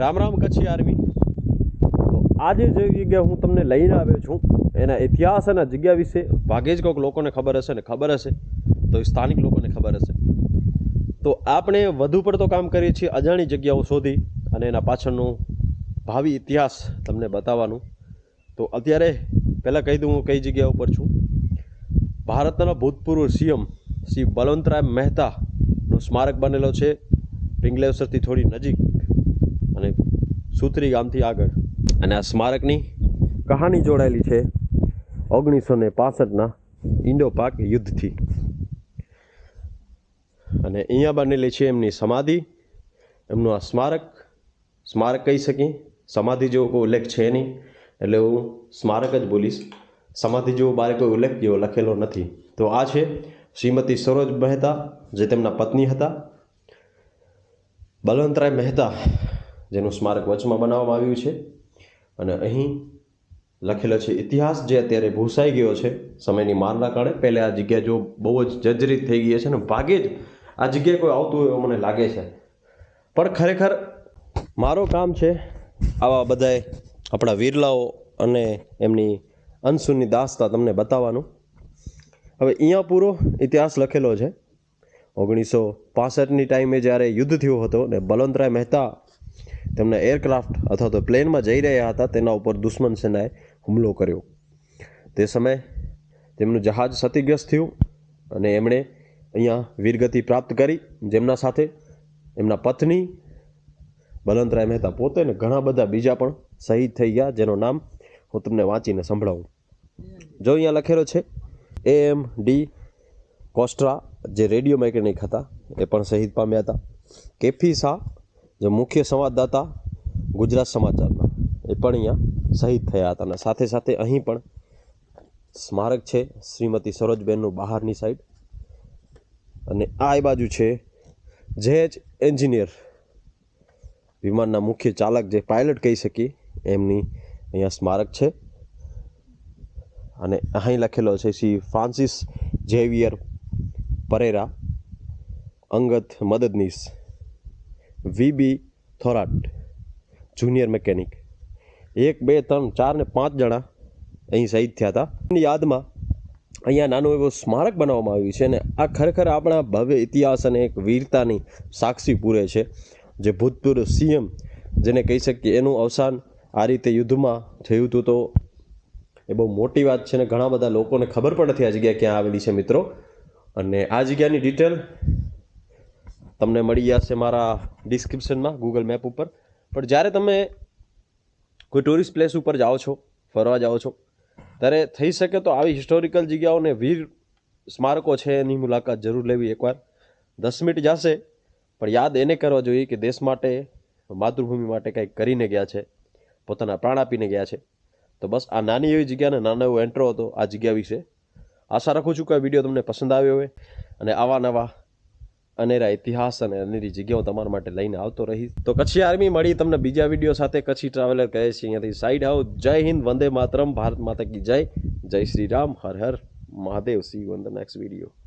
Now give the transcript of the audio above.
Ram Ram Kutchi army. તો આજે જે જગ્યા હું તમને લઈને આવ્યો છું, એના ઇતિહાસ અને જગ્યા વિશે ભાગે જ કોઈક લોકોને ખબર હશે ને ખબર હશે, તો સ્થાનિક લોકોને ખબર હશે. તો આપણે વધુ પડતો કામ કરીએ છીએ અજાણી જગ્યાઓ શોધી અને એના પાછળનું ભાવિ ઇતિહાસ તમને બતાવવાનું. તો અત્યારે પહેલાં કહી દઉં હું કઈ જગ્યા ઉપર છું. ભારતના ભૂતપૂર્વ સીએમ શ્રી બલવંતરાય મહેતાનું સ્મારક બનેલો છે. પિંગલેવસરથી થોડી નજીક. અને સુત્રી ગામથી આગળ. અને આ સ્મારકની કહાની જોડાયેલી છે ઓગણીસો ને પાસઠના ઇન્ડો પાક યુદ્ધથી. અને અહીંયા બનેલી છે એમની સમાધિ. એમનું આ સ્મારક સ્મારક કહી શકીએ. સમાધિ જેવો કોઈ ઉલ્લેખ છે નહીં. એટલે હું સ્મારક જ બોલીશ. સમાધિ જેવો બારે કોઈ ઉલ્લેખ જેવો લખેલો નથી. તો આ છે શ્રીમતી સરોજ મહેતા, જે તેમના પત્ની હતા. બલવંતરાય મહેતા જેનું સ્મારક વચમાં બનાવવામાં આવ્યું છે. અને અહીં લખેલો છે, ઇતિહાસ જે અત્યારે ભૂસાઈ ગયો છે, સમયની મારના કારણે પહેલે આ જગ્યા જો બહુ જ જર્જરિત થઈ ગઈ છે અને ભાગે જ આ જગ્યાએ કોઈ આવતું હોય એવું મને લાગે છે. પણ ખરેખર મારો કામ છે આવા બધાએ આપણા વીરલાઓ અને એમની અંશુની દાસતા તમને બતાવવાનું. હવે અહીંયા પૂરો ઇતિહાસ લખેલો છે. ઓગણીસો પાસઠની ટાઈમે જ્યારે યુદ્ધ થયું હતું ને બલવંતરાય મહેતા તેમના એરક્રાફ્ટ અથવા તો પ્લેનમાં જઈ રહ્યા હતા તેના ઉપર દુશ્મન સેનાએ હુમલો કર્યો. તે સમયે તેમનું જહાજ ક્ષતિગ્રસ્ત થયું અને એમણે અહીંયા વીરગતિ પ્રાપ્ત કરી. જેમના સાથે એમના પત્ની બલંતરાય મહેતા પોતે ને ઘણા બધા બીજા પણ શહીદ થઈ ગયા, જેનું નામ હું તમને વાંચીને સંભળાવું. જો અહીંયા લખેલો છે એ એમ ડી કોસ્ટ્રા, જે રેડિયો મેકેનિક હતા, એ પણ શહીદ પામ્યા હતા. કેફી શાહ જે મુખ્ય સંવાદદાતા ગુજરાત સમાચારના એ પણ અહીંયા શહીદ થયા હતા અને સાથે સાથે અહીં પણ સ્મારક છે શ્રીમતી સરોજબેનનું બહારની સાઈડ અને આ એ બાજુ છે જેજ એન્જિનિયર. વિમાનના મુખ્ય ચાલક જે પાયલટ કહી શકીએ, એમની અહીંયા સ્મારક છે. અને અહીં લખેલો છે શ્રી ફ્રાન્સિસ ઝેવિયર પરેરા અંગત મદદનીશ. વીબી થોરાટ જુનિયર મેકેનિક એક, બે, ત્રણ, ચાર ને પાંચ જણા અહીં શહીદ થયા હતા. એની યાદમાં અહીંયા નાનું એવું સ્મારક બનાવવામાં આવ્યું છે અને આ ખરેખર આપણા ભવ્ય ઇતિહાસ અને એક વીરતાની સાક્ષી પૂરે છે. જે ભૂતપૂર્વ સીએમ જેને કહી શકીએ એનું અવસાન આ રીતે યુદ્ધમાં થયું હતું તો એ બહુ મોટી વાત છે ને ઘણા બધા લોકોને ખબર પણ નથી આ જગ્યા ક્યાં આવેલી છે મિત્રો. અને આ જગ્યાની ડિટેલ તમને મળી જશે મારા ડિસ્ક્રિપ્શનમાં ગૂગલ મેપ ઉપર. પણ જ્યારે તમે કોઈ ટુરિસ્ટ પ્લેસ ઉપર જાઓ છો, ફરવા જાઓ છો, ત્યારે થઈ શકે તો આવી હિસ્ટોરિકલ જગ્યાઓને વીર સ્મારકો છે એની મુલાકાત જરૂર લેવી એકવાર. દસ મિનિટ જશે, પણ યાદ એને કરવા જોઈએ કે દેશ માટે, માતૃભૂમિ માટે કંઈક કરીને ગયા છે, પોતાના પ્રાણ આપીને ગયા છે. તો બસ આ નાની એવી જગ્યાને નાનો એવો એન્ટ્રો હતો આ જગ્યા વિશે. આશા રાખું છું કે આ વીડિયો તમને પસંદ આવ્યો હોય અને આવા નવા અનેરા ઇતિહાસ અને અનેરી જગ્યાઓ તમારા માટે લઈને આવતો રહીશ. તો કચ્છી આર્મી મળી તમને બીજા વીડિયો સાથે કચ્છી ટ્રાવેલર કહે છે. અહીંયાથી સાઈડ આવો જય હિન્દ, વંદે માતરમ. ભારત માતા કી જય. જય શ્રી રામ. હર હર. Mahadev. See you in the next video